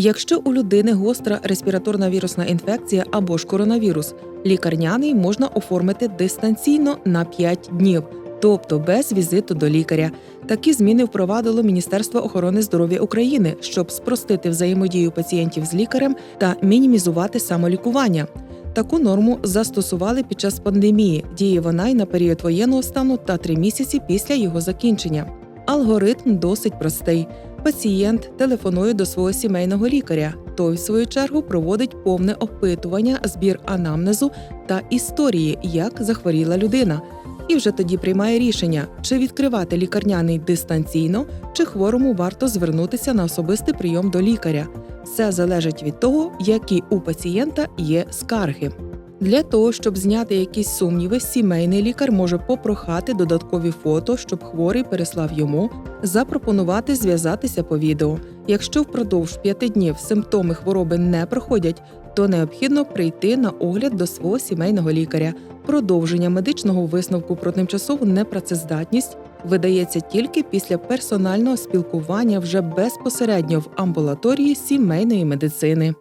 Якщо у людини гостра респіраторна вірусна інфекція або ж коронавірус, лікарняний можна оформити дистанційно на 5 днів, тобто без візиту до лікаря. Такі зміни впровадило Міністерство охорони здоров'я України, щоб спростити взаємодію пацієнтів з лікарем та мінімізувати самолікування. Таку норму застосували під час пандемії. Діє вона й на період воєнного стану та три місяці після його закінчення. Алгоритм досить простий. Пацієнт телефонує до свого сімейного лікаря. Той, в свою чергу, проводить повне опитування, збір анамнезу та історії, як захворіла людина. І вже тоді приймає рішення, чи відкривати лікарняний дистанційно, чи хворому варто звернутися на особистий прийом до лікаря. Все залежить від того, які у пацієнта є скарги. Для того, щоб зняти якісь сумніви, сімейний лікар може попрохати додаткові фото, щоб хворий переслав йому, запропонувати зв'язатися по відео. Якщо впродовж п'яти днів симптоми хвороби не проходять, то необхідно прийти на огляд до свого сімейного лікаря. Продовження медичного висновку про тимчасову непрацездатність видається тільки після персонального спілкування вже безпосередньо в амбулаторії сімейної медицини.